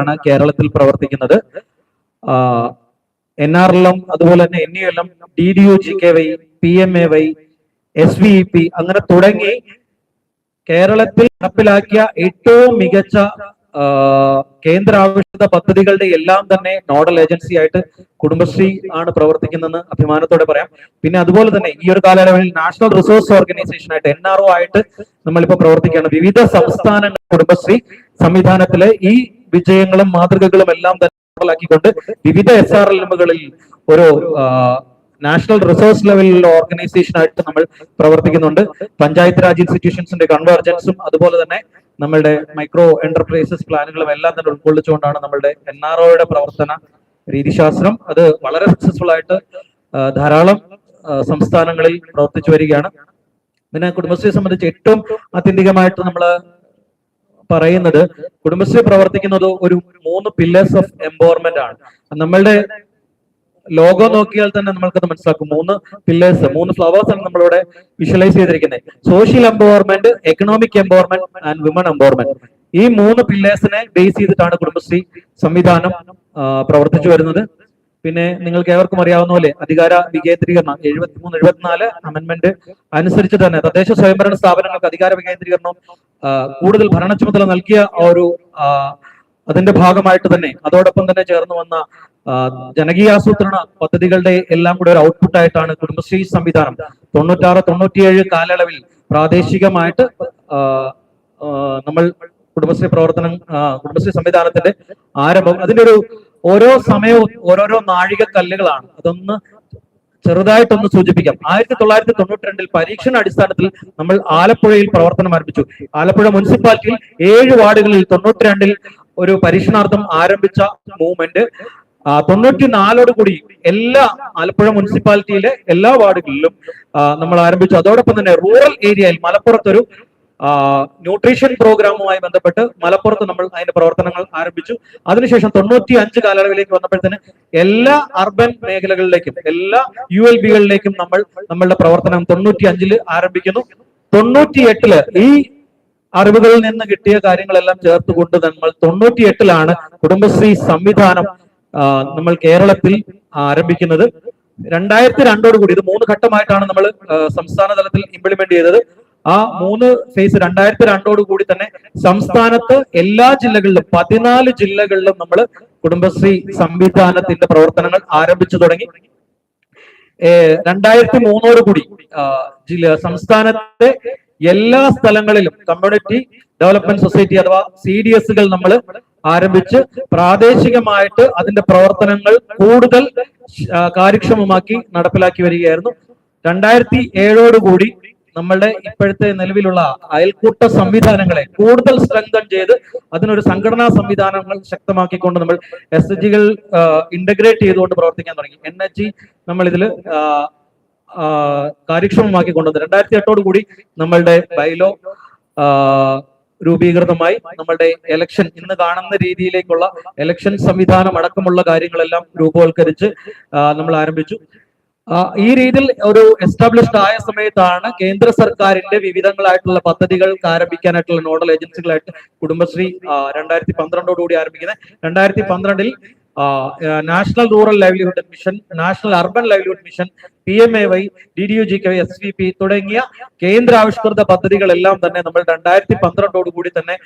ആണ് കേരളത്തിൽ പ്രവർത്തിക്കുന്നത്. എൻ ആർ എൽ എം അതുപോലെ തന്നെ N E L M D D U G K Y P M A Y S V E P അങ്ങനെ തുടങ്ങി കേരളത്തിൽ നടപ്പിലാക്കിയ ഏറ്റവും മികച്ച കേന്ദ്ര പദ്ധതികളുടെ എല്ലാം തന്നെ നോഡൽ ഏജൻസി ആയിട്ട് കുടുംബശ്രീ ആണ് പ്രവർത്തിക്കുന്നതെന്ന് അഭിമാനത്തോടെ പറയാം. പിന്നെ അതുപോലെ തന്നെ ഈ ഒരു കാലയളവിൽ നാഷണൽ റിസോഴ്സ് ഓർഗനൈസേഷൻ ആയിട്ട് എൻ ആർ ഒ ആയിട്ട് നമ്മളിപ്പോ പ്രവർത്തിക്കുകയാണ്. വിവിധ സംസ്ഥാനങ്ങൾ കുടുംബശ്രീ സംവിധാനത്തിലെ ഈ വിജയങ്ങളും മാതൃകകളും എല്ലാം തന്നെ ാക്കിക്കൊണ്ട് വിവിധ എസ് ആർ എല്ലുകളിൽ ഒരു നാഷണൽ റിസോഴ്സ് ലെവലിലുള്ള ഓർഗനൈസേഷൻ ആയിട്ട് നമ്മൾ പ്രവർത്തിക്കുന്നുണ്ട്. പഞ്ചായത്ത് രാജ് ഇൻസ്റ്റിറ്റ്യൂഷൻസിന്റെ കൺവേർജൻസും അതുപോലെ തന്നെ നമ്മളുടെ മൈക്രോ എന്റർപ്രൈസസ് പ്ലാനുകളും എല്ലാം തന്നെ ഉൾക്കൊള്ളിച്ചുകൊണ്ടാണ് നമ്മളുടെ എൻ ആർ ഒയുടെ പ്രവർത്തന രീതിശാസ്ത്രം. അത് വളരെ സക്സസ്ഫുൾ ആയിട്ട് ധാരാളം സംസ്ഥാനങ്ങളിൽ പ്രവർത്തിച്ചു വരികയാണ്. പിന്നെ കുടുംബശ്രീയെ സംബന്ധിച്ച് ഏറ്റവും ആത്യന്തികമായിട്ട് നമ്മൾ പറയുന്നത് കുടുംബശ്രീ പ്രവർത്തിക്കുന്നത് ഒരു മൂന്ന് പില്ലേഴ്സ് ഓഫ് എംപവർമെന്റ് ആണ്. നമ്മളുടെ ലോഗോ നോക്കിയാൽ തന്നെ നമ്മൾക്കത് മനസ്സിലാക്കും. മൂന്ന് പില്ലേഴ്സ് മൂന്ന് ഫ്ലവേഴ്സ് ആണ് നമ്മളിവിടെ വിഷ്വലൈസ് ചെയ്തിരിക്കുന്നത്. Social empowerment economic empowerment and women empowerment ഈ മൂന്ന് പില്ലേഴ്സിനെ ബേസ് ചെയ്തിട്ടാണ് കുടുംബശ്രീ സംവിധാനം പ്രവർത്തിച്ചു വരുന്നത്. പിന്നെ നിങ്ങൾക്ക് ഏവർക്കും അറിയാവുന്ന പോലെ അധികാര വികേന്ദ്രീകരണം എഴുപത്തിമൂന്ന് എഴുപത്തിനാല് അമെന്മെന്റ് അനുസരിച്ച് തന്നെ തദ്ദേശ സ്വയംഭരണ സ്ഥാപനങ്ങൾക്ക് അധികാര വികേന്ദ്രീകരണം ആ, കൂടുതൽ ഭരണ ചുമതല നൽകിയ ഒരു അതിന്റെ ഭാഗമായിട്ട് തന്നെ അതോടൊപ്പം തന്നെ ചേർന്ന് വന്ന ജനകീയ ആസൂത്രണ പദ്ധതികളുടെ എല്ലാം കൂടെ ഒരു ഔട്ട്പുട്ട് ആയിട്ടാണ് കുടുംബശ്രീ സംവിധാനം. തൊണ്ണൂറ്റാറ് തൊണ്ണൂറ്റിയേഴ് കാലയളവിൽ പ്രാദേശികമായിട്ട് നമ്മൾ കുടുംബശ്രീ പ്രവർത്തനം കുടുംബശ്രീ സംവിധാനത്തിന്റെ ആരംഭം അതിന്റെ ഒരു ഓരോ സമയവും ഓരോരോ നാഴിക കല്ലുകളാണ് അതൊന്ന് ചെറുതായിട്ടൊന്ന് സൂചിപ്പിക്കാം. ആയിരത്തി തൊള്ളായിരത്തി തൊണ്ണൂറ്റി രണ്ടിൽ പരീക്ഷണ അടിസ്ഥാനത്തിൽ നമ്മൾ ആലപ്പുഴയിൽ പ്രവർത്തനം ആരംഭിച്ചു. ആലപ്പുഴ മുനിസിപ്പാലിറ്റിയിൽ ഏഴ് വാർഡുകളിൽ തൊണ്ണൂറ്റി രണ്ടിൽ ഒരു പരീക്ഷണാർത്ഥം ആരംഭിച്ച മൂവ്മെന്റ്. തൊണ്ണൂറ്റി നാലോട് കൂടി എല്ലാ ആലപ്പുഴ മുനിസിപ്പാലിറ്റിയിലെ എല്ലാ വാർഡുകളിലും നമ്മൾ ആരംഭിച്ചു. അതോടൊപ്പം തന്നെ റൂറൽ ഏരിയയിൽ മലപ്പുറത്തൊരു ന്യൂട്രീഷൻ പ്രോഗ്രാമുമായി ബന്ധപ്പെട്ട് മലപ്പുറത്ത് നമ്മൾ അതിന്റെ പ്രവർത്തനങ്ങൾ ആരംഭിച്ചു. അതിനുശേഷം തൊണ്ണൂറ്റി അഞ്ച് കാലയളവിലേക്ക് വന്നപ്പോഴത്തേന് എല്ലാ അർബൻ മേഖലകളിലേക്കും എല്ലാ യു എൽ ബികളിലേക്കും നമ്മൾ നമ്മളുടെ പ്രവർത്തനം തൊണ്ണൂറ്റി അഞ്ചിൽ ആരംഭിക്കുന്നു. തൊണ്ണൂറ്റി എട്ടിൽ ഈ അറിവുകളിൽ നിന്ന് കിട്ടിയ കാര്യങ്ങളെല്ലാം ചേർത്തുകൊണ്ട് നമ്മൾ തൊണ്ണൂറ്റി എട്ടിലാണ് കുടുംബശ്രീ സംവിധാനം നമ്മൾ കേരളത്തിൽ ആരംഭിക്കുന്നത്. രണ്ടായിരത്തി രണ്ടോടുകൂടി ഇത് മൂന്ന് ഘട്ടമായിട്ടാണ് നമ്മൾ സംസ്ഥാന തലത്തിൽ ഇംപ്ലിമെന്റ് ചെയ്തത്. ആ മൂന്ന് ഫേസ് രണ്ടായിരത്തി രണ്ടോട് കൂടി തന്നെ സംസ്ഥാനത്ത് എല്ലാ ജില്ലകളിലും പതിനാല് ജില്ലകളിലും നമ്മൾ കുടുംബശ്രീ സംവിധാനത്തിന്റെ പ്രവർത്തനങ്ങൾ ആരംഭിച്ചു തുടങ്ങി. രണ്ടായിരത്തി മൂന്നോട് കൂടി ജില്ല സംസ്ഥാനത്തെ എല്ലാ സ്ഥലങ്ങളിലും community development society C D D എസുകൾ നമ്മൾ ആരംഭിച്ച് പ്രാദേശികമായിട്ട് അതിന്റെ പ്രവർത്തനങ്ങൾ കൂടുതൽ കാര്യക്ഷമമാക്കി നടപ്പിലാക്കി വരികയായിരുന്നു. രണ്ടായിരത്തി ഏഴോടുകൂടി നമ്മളുടെ ഇപ്പോഴത്തെ നിലവിലുള്ള അയൽക്കൂട്ട സംവിധാനങ്ങളെ കൂടുതൽ സ്ട്രെങ്തൻ ചെയ്ത് അതിനൊരു സംഘടനാ സംവിധാനങ്ങൾ ശക്തമാക്കിക്കൊണ്ട് നമ്മൾ എസ് എച്ച് ജികൾ ഇന്റഗ്രേറ്റ് ചെയ്തുകൊണ്ട് പ്രവർത്തിക്കാൻ തുടങ്ങി. എൻ എച്ച് ജി നമ്മൾ ഇതിൽ കാര്യക്ഷമമാക്കി കൊണ്ടുവന്നു രണ്ടായിരത്തി എട്ടോട് കൂടി നമ്മളുടെ ബൈലോ രൂപീകൃതമായി നമ്മളുടെ എലക്ഷൻ ഇന്ന് കാണുന്ന രീതിയിലേക്കുള്ള എലക്ഷൻ സംവിധാനം അടക്കമുള്ള കാര്യങ്ങളെല്ലാം രൂപവൽക്കരിച്ച് നമ്മൾ ആരംഭിച്ചു. ഈ രീതിയിൽ ഒരു എസ്റ്റാബ്ലിഷ്ഡ് ആയ സമയത്താണ് കേന്ദ്ര സർക്കാരിന്റെ വിവിധങ്ങളായിട്ടുള്ള പദ്ധതികൾ ആരംഭിക്കാനായിട്ടുള്ള നോഡൽ ഏജൻസികളായിട്ട് കുടുംബശ്രീ രണ്ടായിരത്തി പന്ത്രണ്ടോടുകൂടി ആരംഭിക്കുന്നത്. രണ്ടായിരത്തി പന്ത്രണ്ടിൽ national rural livelihood mission national urban livelihood mission P M A Y D D U G K S V P തുടങ്ങിയ കേന്ദ്ര ആവിഷ്കൃത പദ്ധതികളെല്ലാം തന്നെ നമ്മൾ രണ്ടായിരത്തി പന്ത്രണ്ടോടുകൂടി തന്നെ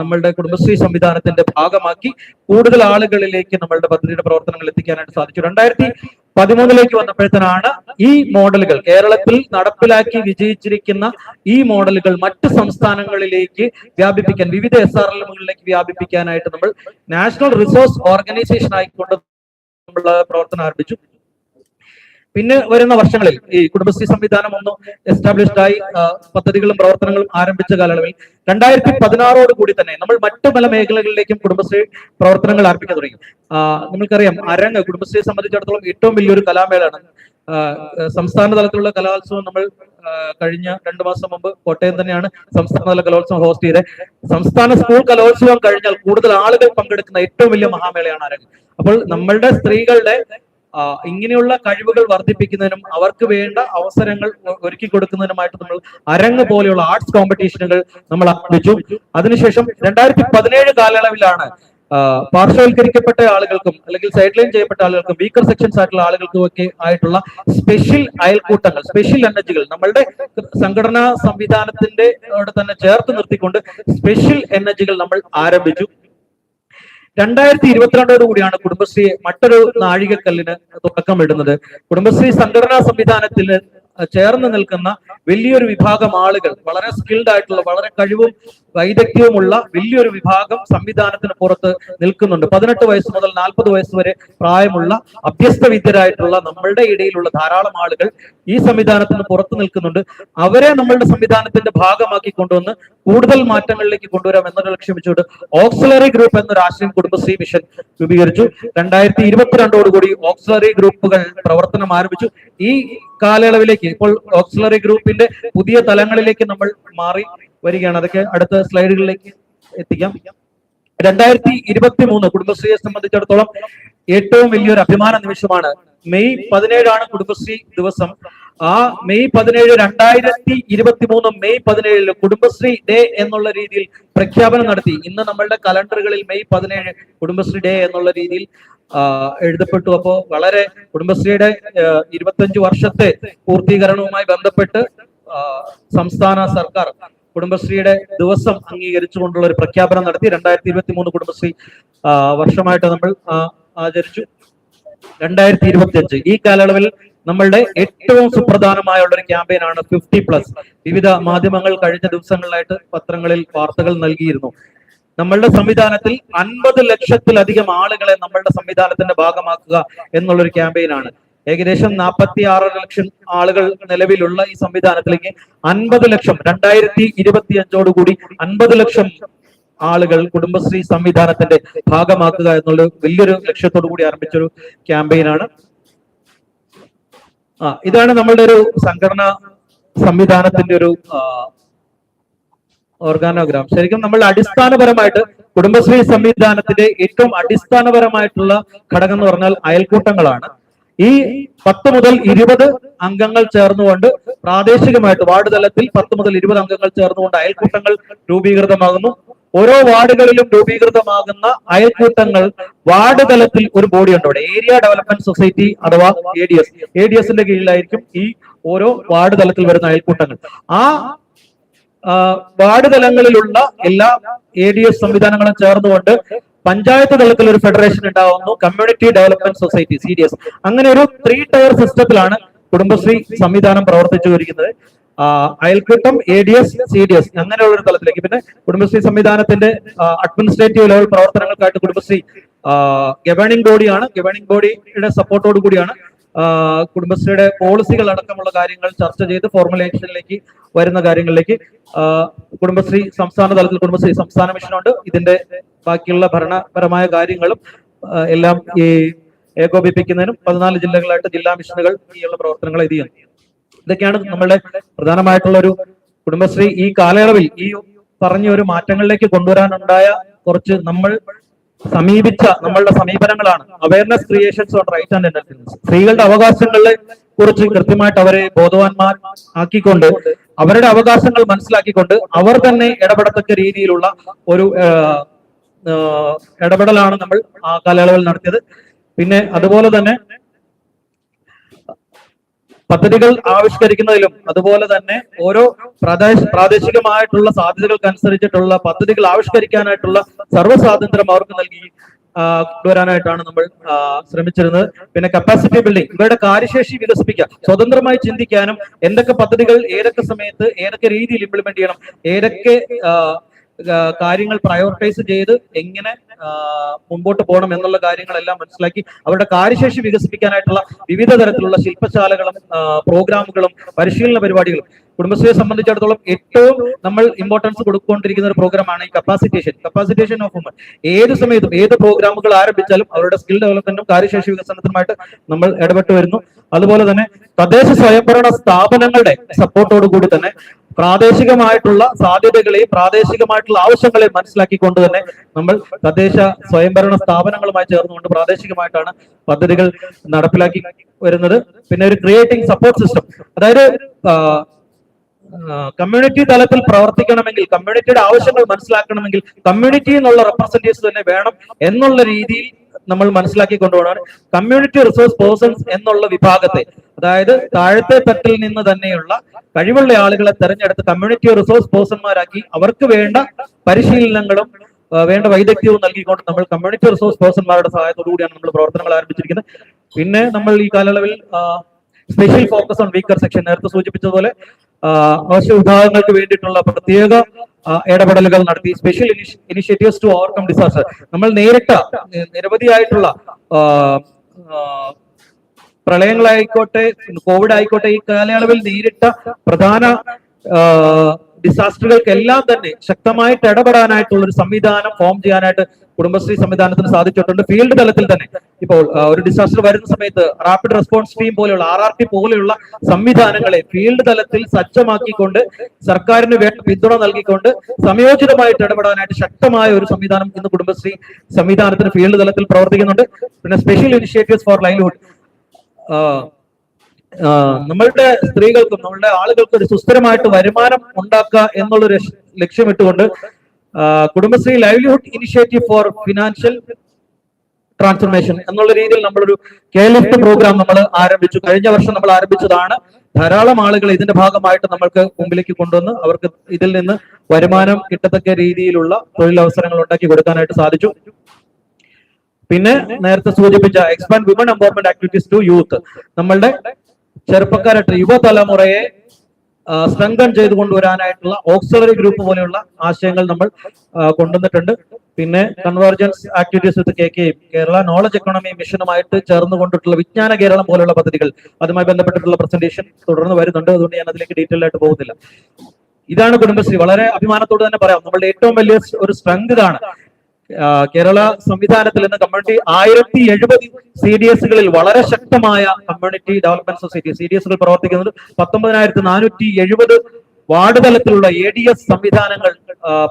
നമ്മളുടെ കുടുംബശ്രീ സംവിധാനത്തിന്റെ ഭാഗമാക്കി കൂടുതൽ ആളുകളിലേക്ക് നമ്മളുടെ പദ്ധതിയുടെ പ്രവർത്തനങ്ങൾ എത്തിക്കാനായിട്ട് സാധിച്ചു. രണ്ടായിരത്തി പതിമൂന്നിലേക്ക് വന്നപ്പോഴത്തേനാണ് ഈ മോഡലുകൾ. കേരളത്തിൽ നടപ്പിലാക്കി വിജയിച്ചിരിക്കുന്ന ഈ മോഡലുകൾ മറ്റ് സംസ്ഥാനങ്ങളിലേക്ക് വ്യാപിപ്പിക്കാൻ വിവിധ എസ് ആർ എല്ലുകളിലേക്ക് വ്യാപിപ്പിക്കാനായിട്ട് നമ്മൾ നാഷണൽ റിസോഴ്സ് ഓർഗനൈസേഷൻ ആയിക്കൊണ്ട് നമ്മൾ പ്രവർത്തനം ആരംഭിച്ചു. പിന്നെ വരുന്ന വർഷങ്ങളിൽ ഈ കുടുംബശ്രീ സംവിധാനം ഒന്ന് എസ്റ്റാബ്ലിഷ്ഡ് ആയി പദ്ധതികളും പ്രവർത്തനങ്ങളും ആരംഭിച്ച കാലയളവിൽ രണ്ടായിരത്തി പതിനാറോട് കൂടി തന്നെ നമ്മൾ മറ്റു പല മേഖലകളിലേക്കും കുടുംബശ്രീ പ്രവർത്തനങ്ങൾ ആരംഭിക്കാൻ തുടങ്ങി. നിങ്ങൾക്കറിയാം അരങ്ങ് കുടുംബശ്രീയെ സംബന്ധിച്ചിടത്തോളം ഏറ്റവും വലിയൊരു കലാമേളയാണ്. സംസ്ഥാന തലത്തിലുള്ള കലോത്സവം നമ്മൾ കഴിഞ്ഞ രണ്ടു മാസം മുമ്പ് കോട്ടയം തന്നെയാണ് സംസ്ഥാന തല കലോത്സവം ഹോസ്റ്റ് ചെയ്തത്. സംസ്ഥാന സ്കൂൾ കലോത്സവം കഴിഞ്ഞാൽ കൂടുതൽ ആളുകൾ പങ്കെടുക്കുന്ന ഏറ്റവും വലിയ മഹാമേളയാണ് അരങ്ങ്. അപ്പോൾ നമ്മളുടെ സ്ത്രീകളുടെ ഇങ്ങനെയുള്ള കഴിവുകൾ വർദ്ധിപ്പിക്കുന്നതിനും അവർക്ക് വേണ്ട അവസരങ്ങൾ ഒരുക്കി കൊടുക്കുന്നതിനുമായിട്ട് നമ്മൾ അരങ്ങ് പോലെയുള്ള ആർട്സ് കോമ്പറ്റീഷനുകൾ നമ്മൾ ആരംഭിച്ചു. അതിനുശേഷം രണ്ടായിരത്തി പതിനേഴ് കാലയളവിലാണ് പാർശ്വവൽക്കരിക്കപ്പെട്ട ആളുകൾക്കും അല്ലെങ്കിൽ സൈഡ് ലൈൻ ചെയ്യപ്പെട്ട ആളുകൾക്കും വീക്കർ സെക്ഷൻസ് ആയിട്ടുള്ള ആളുകൾക്കും ഒക്കെ ആയിട്ടുള്ള സ്പെഷ്യൽ അയൽക്കൂട്ടങ്ങൾ സ്പെഷ്യൽ എനർജികൾ നമ്മളുടെ സംഘടനാ സംവിധാനത്തിന്റെ അവിടെ തന്നെ ചേർത്ത് നിർത്തിക്കൊണ്ട് സ്പെഷ്യൽ എനർജികൾ നമ്മൾ ആരംഭിച്ചു. രണ്ടായിരത്തി ഇരുപത്തിരണ്ടോട് കൂടിയാണ് കുടുംബശ്രീ മറ്റൊരു നാഴികക്കല്ലിന് തുടക്കമിടുന്നത് കുടുംബശ്രീ സംഘടനാ സംവിധാനത്തിൽ ചേർന്ന് നിൽക്കുന്ന വലിയൊരു വിഭാഗം ആളുകൾ വളരെ സ്കിൽഡ് ആയിട്ടുള്ള വളരെ കഴിവും വൈദഗ്ധ്യവുമുള്ള വലിയൊരു വിഭാഗം സംവിധാനത്തിന് പുറത്ത് നിൽക്കുന്നുണ്ട്. പതിനെട്ട് വയസ്സ് മുതൽ നാൽപ്പത് വയസ്സ് വരെ പ്രായമുള്ള അഭ്യസ്ത വിദ്യരായിട്ടുള്ള നമ്മളുടെ ഇടയിലുള്ള ധാരാളം ആളുകൾ ഈ സംവിധാനത്തിന് പുറത്തു നിൽക്കുന്നുണ്ട്. അവരെ നമ്മളുടെ സംവിധാനത്തിന്റെ ഭാഗമാക്കി കൊണ്ടുവന്ന് കൂടുതൽ മാറ്റങ്ങളിലേക്ക് കൊണ്ടുവരാം എന്നൊരു ലക്ഷ്യം വെച്ചുകൊണ്ട് ഓക്സിലറി ഗ്രൂപ്പ് എന്നൊരു ആശയം കുടുംബശ്രീ മിഷൻ രൂപീകരിച്ചു. രണ്ടായിരത്തി ഇരുപത്തിരണ്ടോടുകൂടി ഓക്സിലറി ഗ്രൂപ്പുകൾ പ്രവർത്തനം ആരംഭിച്ചു. ഈ കാലയളവിലേക്ക് ഇപ്പോൾ ഓക്സിലറി ഗ്രൂപ്പിന്റെ പുതിയ തലങ്ങളിലേക്ക് നമ്മൾ മാറി വരികയാണ്. അതൊക്കെ അടുത്ത സ്ലൈഡുകളിലേക്ക് എത്തിക്കാം. രണ്ടായിരത്തി ഇരുപത്തി മൂന്ന് കുടുംബശ്രീയെ സംബന്ധിച്ചിടത്തോളം ഏറ്റവും വലിയൊരു അഭിമാന നിമിഷമാണ്. മെയ് പതിനേഴാണ് കുടുംബശ്രീ ദിവസം. ആ മെയ് പതിനേഴ് രണ്ടായിരത്തി ഇരുപത്തി മൂന്ന് മെയ് പതിനേഴിൽ കുടുംബശ്രീ ഡേ എന്നുള്ള രീതിയിൽ പ്രഖ്യാപനം നടത്തി. ഇന്ന് നമ്മളുടെ കലണ്ടറുകളിൽ മെയ് പതിനേഴ് കുടുംബശ്രീ ഡേ എന്നുള്ള രീതിയിൽ എഴുതപ്പെട്ടു. അപ്പോ വളരെ കുടുംബശ്രീയുടെ ഇരുപത്തഞ്ച് വർഷത്തെ പൂർത്തീകരണവുമായി ബന്ധപ്പെട്ട് സംസ്ഥാന സർക്കാർ കുടുംബശ്രീയുടെ ദിവസം അംഗീകരിച്ചുകൊണ്ടുള്ള ഒരു പ്രഖ്യാപനം നടത്തി. രണ്ടായിരത്തി ഇരുപത്തി മൂന്ന് കുടുംബശ്രീ വർഷമായിട്ട് നമ്മൾ ആചരിച്ചു. രണ്ടായിരത്തി ഇരുപത്തി അഞ്ച് ഈ കാലയളവിൽ നമ്മളുടെ ഏറ്റവും സുപ്രധാനമായുള്ള ഒരു ക്യാമ്പയിനാണ് ഫിഫ്റ്റി പ്ലസ് വിവിധ മാധ്യമങ്ങൾ കഴിഞ്ഞ ദിവസങ്ങളിലായിട്ട് പത്രങ്ങളിൽ വാർത്തകൾ നൽകിയിരുന്നു. നമ്മളുടെ സംവിധാനത്തിൽ അൻപത് ലക്ഷത്തിലധികം ആളുകളെ നമ്മളുടെ സംവിധാനത്തിന്റെ ഭാഗമാക്കുക എന്നുള്ളൊരു ക്യാമ്പയിനാണ് ഏകദേശം നാൽപ്പത്തി ആറ് ലക്ഷം ആളുകൾ നിലവിലുള്ള ഈ സംവിധാനത്തിലേക്ക് അൻപത് ലക്ഷം രണ്ടായിരത്തി ഇരുപത്തി അഞ്ചോടുകൂടി അൻപത് ലക്ഷം ആളുകൾ കുടുംബശ്രീ സംവിധാനത്തിന്റെ ഭാഗമാക്കുക എന്നുള്ള വലിയൊരു ലക്ഷ്യത്തോടു കൂടി ആരംഭിച്ചൊരു ക്യാമ്പയിനാണ്. ആ ഇതാണ് നമ്മളുടെ ഒരു സംഘടനാ സംവിധാനത്തിന്റെ ഒരു ഓർഗാനോഗ്രാം ശരിക്കും നമ്മൾ അടിസ്ഥാനപരമായിട്ട് കുടുംബശ്രീ സംവിധാനത്തിന്റെ ഏറ്റവും അടിസ്ഥാനപരമായിട്ടുള്ള ഘടകം എന്ന് പറഞ്ഞാൽ അയൽക്കൂട്ടങ്ങളാണ്. ഈ പത്ത് മുതൽ ഇരുപത് അംഗങ്ങൾ ചേർന്നുകൊണ്ട് പ്രാദേശികമായിട്ട് വാർഡ് തലത്തിൽ പത്ത് മുതൽ ഇരുപത് അംഗങ്ങൾ ചേർന്നുകൊണ്ട് അയൽക്കൂട്ടങ്ങൾ രൂപീകൃതമാകുന്നു. ഓരോ വാർഡുകളിലും രൂപീകൃതമാകുന്ന അയൽക്കൂട്ടങ്ങൾ വാർഡ് തലത്തിൽ ഒരു ബോഡി ഉണ്ട് അവിടെ. ഏരിയ ഡെവലപ്മെന്റ് സൊസൈറ്റി അഥവാ A D S A D എസിന്റെ കീഴിലായിരിക്കും ഈ ഓരോ വാർഡ് തലത്തിൽ വരുന്ന അയൽക്കൂട്ടങ്ങൾ. ആ വാർഡ് തലങ്ങളിലുള്ള എല്ലാ എ ഡി എസ് സംവിധാനങ്ങളും ചേർന്നുകൊണ്ട് പഞ്ചായത്ത് തലത്തിൽ ഒരു ഫെഡറേഷൻ ഉണ്ടാവുന്നു. കമ്മ്യൂണിറ്റി ഡെവലപ്മെന്റ് സൊസൈറ്റി സി അങ്ങനെ ഒരു ത്രീ ടയർ സിസ്റ്റത്തിലാണ് കുടുംബശ്രീ സംവിധാനം പ്രവർത്തിച്ചു വരുന്നത് ആ, അയൽക്കൂട്ടം A D S C D S അങ്ങനെയുള്ള ഒരു തലത്തിലേക്ക്. പിന്നെ കുടുംബശ്രീ സംവിധാനത്തിന്റെ അഡ്മിനിസ്ട്രേറ്റീവ് ലെവൽ പ്രവർത്തനങ്ങൾക്കായിട്ട് കുടുംബശ്രീ ഗവേണിംഗ് ബോഡിയാണ് ഗവേണിംഗ് ബോഡിയുടെ സപ്പോർട്ടോട് കൂടിയാണ് കുടുംബശ്രീയുടെ പോളിസികൾ അടക്കമുള്ള കാര്യങ്ങൾ ചർച്ച ചെയ്ത് ഫോർമുലേഷനിലേക്ക് വരുന്ന കാര്യങ്ങളിലേക്ക് കുടുംബശ്രീ സംസ്ഥാന തലത്തിൽ കുടുംബശ്രീ സംസ്ഥാന മിഷനുണ്ട് ഇതിന്റെ ബാക്കിയുള്ള ഭരണപരമായ കാര്യങ്ങളും എല്ലാം ഈ ഏകോപിപ്പിക്കുന്നതിനും പതിനാല് ജില്ലകളായിട്ട് ജില്ലാ മിഷനുകൾ ഈയുള്ള പ്രവർത്തനങ്ങൾ ഇത് ചെയ്യുന്നു. ഇതൊക്കെയാണ് നമ്മളുടെ പ്രധാനമായിട്ടുള്ള ഒരു കുടുംബശ്രീ. ഈ കാലയളവിൽ ഈ പറഞ്ഞ ഒരു മാറ്റങ്ങളിലേക്ക് കൊണ്ടുവരാനുണ്ടായ കുറച്ച് നമ്മൾ സമീപിച്ച നമ്മളുടെ സമീപനങ്ങളാണ്. Awareness creations on right and സ്ത്രീകളുടെ അവകാശങ്ങളെ കുറിച്ച് കൃത്യമായിട്ട് അവരെ ബോധവാന്മാർ ആക്കിക്കൊണ്ട് അവരുടെ അവകാശങ്ങൾ മനസ്സിലാക്കിക്കൊണ്ട് അവർ തന്നെ ഇടപെടത്തക്ക രീതിയിലുള്ള ഒരു ഇടപെടലാണ് നമ്മൾ ആ കാലയളവിൽ നടത്തിയത്. പിന്നെ അതുപോലെ തന്നെ പദ്ധതികൾ ആവിഷ്കരിക്കുന്നതിലും അതുപോലെ തന്നെ ഓരോ പ്രാദേശ- പ്രാദേശികമായിട്ടുള്ള സാധ്യതകൾക്കനുസരിച്ചിട്ടുള്ള പദ്ധതികൾ ആവിഷ്കരിക്കാനായിട്ടുള്ള സർവസ്വാതന്ത്ര്യം അവർക്ക് നൽകി കൊണ്ടുവരാനായിട്ടാണ് നമ്മൾ ശ്രമിച്ചിരുന്നത്. പിന്നെ കപ്പാസിറ്റി ബിൽഡിംഗ് ഇവരുടെ കാര്യശേഷി വികസിപ്പിക്കുക സ്വതന്ത്രമായി ചിന്തിക്കാനും എന്തൊക്കെ പദ്ധതികൾ ഏതൊക്കെ സമയത്ത് ഏതൊക്കെ രീതിയിൽ ഇംപ്ലിമെന്റ് ചെയ്യണം ഏതൊക്കെ കാര്യങ്ങൾ പ്രയോറിറ്റൈസ് ചെയ്ത് എങ്ങനെ മുമ്പോട്ട് പോകണം എന്നുള്ള കാര്യങ്ങളെല്ലാം മനസ്സിലാക്കി അവരുടെ കാര്യശേഷി വികസിപ്പിക്കാനായിട്ടുള്ള വിവിധ തരത്തിലുള്ള ശില്പശാലകളും പ്രോഗ്രാമുകളും പരിശീലന പരിപാടികളും. കുടുംബശ്രീയെ സംബന്ധിച്ചിടത്തോളം ഏറ്റവും നമ്മൾ ഇമ്പോർട്ടൻസ് കൊടുക്കൊണ്ടിരിക്കുന്ന ഒരു പ്രോഗ്രാമാണ് ഈ കപ്പാസിറ്റേഷൻ കപ്പാസിറ്റേഷൻ ഓഫ് വുമൺ ഏത് സമയത്തും ഏത് പ്രോഗ്രാമുകൾ ആരംഭിച്ചാലും അവരുടെ സ്കിൽ ഡെവലപ്മെന്റും കാര്യശേഷി വികസനത്തിനുമായിട്ട് നമ്മൾ ഇടപെട്ട് വരുന്നു. അതുപോലെ തന്നെ തദ്ദേശ സ്വയംഭരണ സ്ഥാപനങ്ങളുടെ സപ്പോർട്ടോടു കൂടി തന്നെ പ്രാദേശികമായിട്ടുള്ള സാധ്യതകളെയും പ്രാദേശികമായിട്ടുള്ള ആവശ്യങ്ങളെയും മനസ്സിലാക്കിക്കൊണ്ട് തന്നെ നമ്മൾ തദ്ദേശ സ്വയംഭരണ സ്ഥാപനങ്ങളുമായി ചേർന്നുകൊണ്ട് പ്രാദേശികമായിട്ടാണ് പദ്ധതികൾ നടപ്പിലാക്കി വരുന്നത്. പിന്നെ ഒരു ക്രിയേറ്റിംഗ് സപ്പോർട്ട് സിസ്റ്റം അതായത് കമ്മ്യൂണിറ്റി തലത്തിൽ പ്രവർത്തിക്കണമെങ്കിൽ കമ്മ്യൂണിറ്റിയുടെ ആവശ്യങ്ങൾ മനസ്സിലാക്കണമെങ്കിൽ കമ്മ്യൂണിറ്റി എന്നുള്ള റെപ്രസെന്റേറ്റീവ്സ് തന്നെ വേണം എന്നുള്ള രീതിയിൽ നമ്മൾ മനസ്സിലാക്കി കൊണ്ടുപോകണം കമ്മ്യൂണിറ്റി റിസോഴ്സ് പേഴ്സൺസ് എന്നുള്ള വിഭാഗത്തെ അതായത് താഴത്തെ തട്ടിൽ നിന്ന് തന്നെയുള്ള കഴിവുള്ള ആളുകളെ തെരഞ്ഞെടുത്ത് കമ്മ്യൂണിറ്റി റിസോഴ്സ് പേഴ്സൺമാരാക്കി അവർക്ക് വേണ്ട പരിശീലനങ്ങളും വേണ്ട വൈദഗ്ധ്യവും നൽകിക്കൊണ്ട് നമ്മൾ കമ്മ്യൂണിറ്റി റിസോഴ്സ് പേഴ്സൺമാരുടെ സഹായത്തോടു കൂടിയാണ് നമ്മൾ പ്രവർത്തനങ്ങൾ ആരംഭിച്ചിരിക്കുന്നത്. പിന്നെ നമ്മൾ ഈ കാലയളവിൽ special focus on weaker section നേരത്തെ സൂചിപ്പിച്ചതുപോലെ അവശ്യ വിഭാഗങ്ങൾക്ക് വേണ്ടിയിട്ടുള്ള പ്രത്യേക ഇടപെടലുകൾ നടത്തി. Special initiatives to overcome disaster നമ്മൾ നേരിട്ട നിരവധിയായിട്ടുള്ള പ്രളയങ്ങളായിക്കോട്ടെ കോവിഡ് ആയിക്കോട്ടെ ഈ കാലയളവിൽ നേരിട്ട പ്രധാന ഡിസാസ്റ്ററുകൾക്കെല്ലാം തന്നെ ശക്തമായിട്ട് ഇടപെടാനായിട്ടുള്ള ഒരു സംവിധാനം ഫോം ചെയ്യാനായിട്ട് കുടുംബശ്രീ സംവിധാനത്തിന് സാധിച്ചിട്ടുണ്ട്. ഫീൽഡ് തലത്തിൽ തന്നെ ഇപ്പോൾ ഒരു ഡിസാസ്റ്റർ വരുന്ന സമയത്ത് റാപ്പിഡ് റെസ്പോൺസ് ടീം പോലെയുള്ള ആർ ആർ ടി പോലെയുള്ള സംവിധാനങ്ങളെ ഫീൽഡ് തലത്തിൽ സജ്ജമാക്കിക്കൊണ്ട് സർക്കാരിന് വേണ്ട പിന്തുണ നൽകിക്കൊണ്ട് സംയോജിതമായിട്ട് ഇടപെടാനായിട്ട് ശക്തമായ ഒരു സംവിധാനം ഇന്ന് കുടുംബശ്രീ സംവിധാനത്തിന് ഫീൽഡ് തലത്തിൽ പ്രവർത്തിക്കുന്നുണ്ട്. പിന്നെ സ്പെഷ്യൽ ഇനിഷ്യേറ്റീവ്സ് ഫോർ ലൈവ്ലിഹുഡ് നമ്മളുടെ സ്ത്രീകൾക്കും നമ്മളുടെ ആളുകൾക്കും ഒരു സുസ്ഥിരമായിട്ട് വരുമാനം ഉണ്ടാക്കുക എന്നുള്ളൊരു ലക്ഷ- ലക്ഷ്യമിട്ടുകൊണ്ട് Kudumbashree livelihood initiative for financial transformation എന്നുള്ള രീതിയിൽ നമ്മളൊരു കെ ലിഫ്റ്റ് പ്രോഗ്രാം നമ്മൾ ആരംഭിച്ചു. കഴിഞ്ഞ വർഷം നമ്മൾ ആരംഭിച്ചതാണ്. ധാരാളം ആളുകൾ ഇതിന്റെ ഭാഗമായിട്ട് നമ്മൾക്ക് മുമ്പിലേക്ക് കൊണ്ടുവന്ന് അവർക്ക് ഇതിൽ നിന്ന് വരുമാനം കിട്ടത്തക്ക രീതിയിലുള്ള തൊഴിലവസരങ്ങൾ ഉണ്ടാക്കി കൊടുക്കാനായിട്ട് സാധിച്ചു. പിന്നെ നേരത്തെ സൂചിപ്പിച്ച expand women empowerment activities to youth നമ്മളുടെ ചെറുപ്പക്കാരായിട്ട് യുവതലമുറയെ സ്ട്രെങ്തൻ ചെയ്തു കൊണ്ടുവരാനായിട്ടുള്ള ഓക്സിലറി ഗ്രൂപ്പ് പോലെയുള്ള ആശയങ്ങൾ നമ്മൾ കൊണ്ടുവന്നിട്ടുണ്ട്. പിന്നെ convergence activities with K K Kerala knowledge economy മിഷനുമായിട്ട് ചേർന്ന് കൊണ്ടിട്ടുള്ള വിജ്ഞാന കേരളം പോലെയുള്ള പദ്ധതികൾ അതുമായി ബന്ധപ്പെട്ടിട്ടുള്ള പ്രസന്റേഷൻ തുടർന്ന് വരുന്നുണ്ട്. അതുകൊണ്ട് ഞാൻ അതിലേക്ക് ഡീറ്റെയിൽ ആയിട്ട് പോകുന്നില്ല. ഇതാണ് കുടുംബശ്രീ. വളരെ അഭിമാനത്തോട് തന്നെ പറയാം. നമ്മളുടെ ഏറ്റവും വലിയ ഒരു സ്ട്രെങ്ത് ഇതാണ്. കേരള സംവിധാനത്തിൽ നിന്ന് കമ്മ്യൂണിറ്റി ആയിരത്തി എഴുപത് സി ഡി എസുകളിൽ വളരെ ശക്തമായ community development society C D എസുകൾ പ്രവർത്തിക്കുന്നത് പത്തൊമ്പതിനായിരത്തി നാനൂറ്റി എഴുപത് വാർഡ് തലത്തിലുള്ള എ ഡി എസ് സംവിധാനങ്ങൾ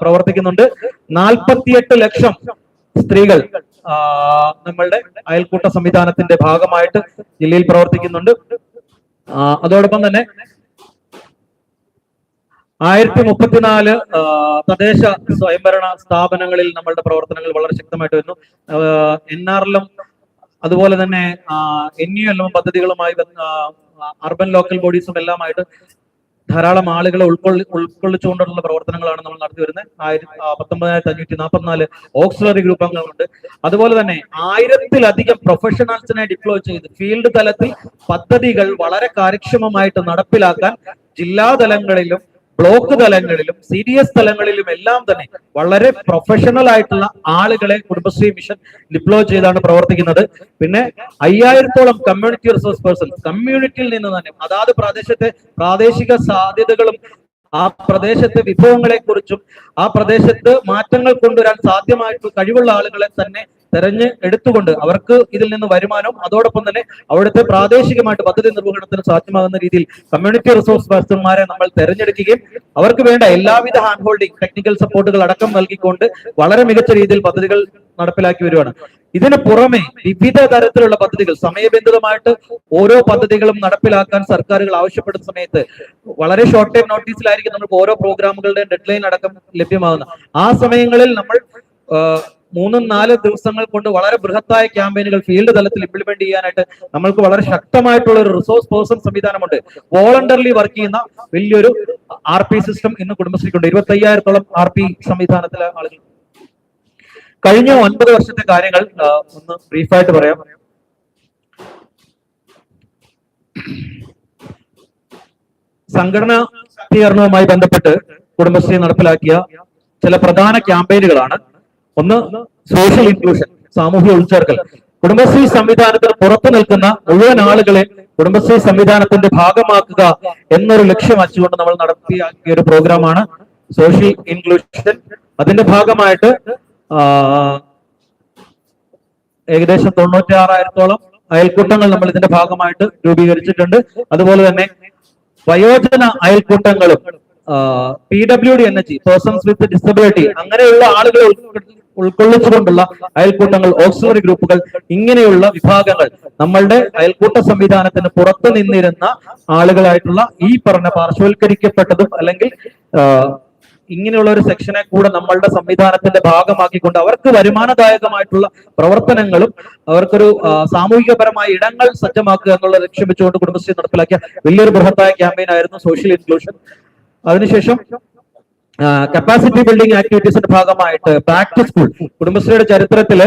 പ്രവർത്തിക്കുന്നുണ്ട്. നാൽപ്പത്തിയെട്ട് ലക്ഷം സ്ത്രീകൾ നമ്മളുടെ അയൽക്കൂട്ട സംവിധാനത്തിന്റെ ഭാഗമായിട്ട് ജില്ലയിൽ പ്രവർത്തിക്കുന്നുണ്ട്. അതോടൊപ്പം തന്നെ ആയിരത്തി മുപ്പത്തിനാല് തദ്ദേശ സ്വയംഭരണ സ്ഥാപനങ്ങളിൽ നമ്മളുടെ പ്രവർത്തനങ്ങൾ വളരെ ശക്തമായിട്ട് വരുന്നു. എൻ ആർ എല്ലും അതുപോലെ തന്നെ എൻ യു എല്ലും പദ്ധതികളുമായി അർബൻ ലോക്കൽ ബോഡീസും എല്ലാമായിട്ട് ധാരാളം ആളുകളെ ഉൾക്കൊള്ളി ഉൾക്കൊള്ളിച്ചുകൊണ്ടുള്ള പ്രവർത്തനങ്ങളാണ് നമ്മൾ നടത്തി വരുന്നത്. ആയിരത്തി പത്തൊമ്പതിനായിരത്തി അഞ്ഞൂറ്റി നാൽപ്പത്തിനാല് ഓക്സിലറി ഗ്രൂപ്പ് അംഗങ്ങളുണ്ട്. അതുപോലെ തന്നെ ആയിരത്തിലധികം പ്രൊഫഷണൽസിനെ ഡിപ്ലോയ് ചെയ്ത് ഫീൽഡ് തലത്തിൽ പദ്ധതികൾ വളരെ കാര്യക്ഷമമായിട്ട് നടപ്പിലാക്കാൻ ജില്ലാ തലങ്ങളിലും ബ്ലോക്ക് തലങ്ങളിലും സി ഡി എസ് തലങ്ങളിലും എല്ലാം തന്നെ വളരെ പ്രൊഫഷണൽ ആയിട്ടുള്ള ആളുകളെ കുടുംബശ്രീ മിഷൻ ഡിപ്ലോയ് ചെയ്താണ് പ്രവർത്തിക്കുന്നത്. പിന്നെ അയ്യായിരത്തോളം കമ്മ്യൂണിറ്റി റിസോഴ്സ് പേഴ്സൺസ് കമ്മ്യൂണിറ്റിയിൽ നിന്ന് തന്നെ അതാത് പ്രദേശത്തെ പ്രാദേശിക സാധ്യതകളും ആ പ്രദേശത്തെ വിഭവങ്ങളെ കുറിച്ചും ആ പ്രദേശത്ത് മാറ്റങ്ങൾ കൊണ്ടുവരാൻ സാധ്യമായിട്ടുള്ള കഴിവുള്ള ആളുകളെ തന്നെ തെരഞ്ഞ് എടുത്തുകൊണ്ട് അവർക്ക് ഇതിൽ നിന്ന് വരുമാനവും അതോടൊപ്പം തന്നെ അവിടുത്തെ പ്രാദേശികമായിട്ട് പദ്ധതി നിർവഹണത്തിന് സാധ്യമാകുന്ന രീതിയിൽ കമ്മ്യൂണിറ്റി റിസോഴ്സ് പേഴ്സൺമാരെ നമ്മൾ തെരഞ്ഞെടുക്കുകയും അവർക്ക് വേണ്ട എല്ലാവിധ ഹാൻഡ് ഹോൾഡിംഗ് ടെക്നിക്കൽ സപ്പോർട്ടുകൾ അടക്കം നൽകിക്കൊണ്ട് വളരെ മികച്ച രീതിയിൽ പദ്ധതികൾ നടപ്പിലാക്കി വരുവാണ്. ഇതിന് പുറമെ വിവിധ തരത്തിലുള്ള പദ്ധതികൾ സമയബന്ധിതമായിട്ട് ഓരോ പദ്ധതികളും നടപ്പിലാക്കാൻ സർക്കാരുകൾ ആവശ്യപ്പെടുന്ന സമയത്ത് വളരെ ഷോർട്ട് ടൈം നോട്ടീസിലായിരിക്കും നമുക്ക് ഓരോ പ്രോഗ്രാമുകളുടെ ഡെഡ്ലൈൻ അടക്കം ലഭ്യമാകുന്നത്. ആ സമയങ്ങളിൽ നമ്മൾ മൂന്നും നാല് ദിവസങ്ങൾ കൊണ്ട് വളരെ ബൃഹത്തായ ക്യാമ്പയിനുകൾ ഫീൽഡ് തലത്തിൽ ഇംപ്ലിമെന്റ് ചെയ്യാനായിട്ട് നമ്മൾക്ക് വളരെ ശക്തമായിട്ടുള്ള ഒരു റിസോഴ്സ് പേഴ്സൺ സംവിധാനമുണ്ട്. വോളണ്ടറിലി വർക്ക് ചെയ്യുന്ന വലിയൊരു ആർ പി സിസ്റ്റം ഇന്ന് കുടുംബശ്രീക്കുണ്ട്. ഇരുപത്തി അയ്യായിരത്തോളം ആർ പി സംവിധാനത്തിലെ ആളുകൾ. കഴിഞ്ഞ ഒൻപത് വർഷത്തെ കാര്യങ്ങൾ ഒന്ന് ബ്രീഫായിട്ട് പറയാം. സംഘടന ശാക്തീകരണവുമായി ബന്ധപ്പെട്ട് കുടുംബശ്രീ നടപ്പിലാക്കിയ ചില പ്രധാന ക്യാമ്പയിനുകളാണ് ഒന്ന് സോഷ്യൽ ഇൻക്ലൂഷൻ സാമൂഹ്യ ഉൾച്ചേർക്കൽ. കുടുംബശ്രീ സംവിധാനത്തിന് പുറത്തു നിൽക്കുന്ന മുഴുവൻ ആളുകളെ കുടുംബശ്രീ സംവിധാനത്തിന്റെ ഭാഗമാക്കുക എന്നൊരു ലക്ഷ്യം വച്ചുകൊണ്ട് നമ്മൾ നടത്തിയ ഒരു പ്രോഗ്രാമാണ് സോഷ്യൽ ഇൻക്ലൂഷൻ അതിന്റെ ഭാഗമായിട്ട് ഏകദേശം തൊണ്ണൂറ്റി ആറായിരത്തോളം അയൽക്കൂട്ടങ്ങൾ നമ്മൾ ഇതിന്റെ ഭാഗമായിട്ട് രൂപീകരിച്ചിട്ടുണ്ട്. അതുപോലെ തന്നെ വയോജന അയൽക്കൂട്ടങ്ങളും P W D N H persons with disability അങ്ങനെയുള്ള ആളുകളെ ഉൾക്കൊള്ളിച്ചുകൊണ്ടുള്ള അയൽക്കൂട്ടങ്ങൾ ഓക്സിലറി ഗ്രൂപ്പുകൾ ഇങ്ങനെയുള്ള വിഭാഗങ്ങൾ നമ്മളുടെ അയൽക്കൂട്ട സംവിധാനത്തിന് പുറത്തു നിന്നിരുന്ന ആളുകളായിട്ടുള്ള ഈ പറഞ്ഞ പാർശ്വവൽക്കരിക്കപ്പെട്ടതും അല്ലെങ്കിൽ ഇങ്ങനെയുള്ള ഒരു സെക്ഷനെ കൂടെ നമ്മളുടെ സംവിധാനത്തിന്റെ ഭാഗമാക്കിക്കൊണ്ട് അവർക്ക് വരുമാനദായകമായിട്ടുള്ള പ്രവർത്തനങ്ങളും അവർക്കൊരു സാമൂഹികപരമായ ഇടങ്ങൾ സജ്ജമാക്കുക എന്നുള്ള ലക്ഷ്യം വെച്ചുകൊണ്ട് കുടുംബശ്രീ നടപ്പിലാക്കിയ വലിയൊരു ബൃഹത്തായ ക്യാമ്പയിൻ ആയിരുന്നു സോഷ്യൽ ഇൻക്ലൂഷൻ അതിനുശേഷം കപ്പാസിറ്റി ബിൽഡിംഗ് ആക്ടിവിറ്റീസിന്റെ ഭാഗമായിട്ട് ടു സ്കൂൾ കുടുംബശ്രീയുടെ ചരിത്രത്തിൽ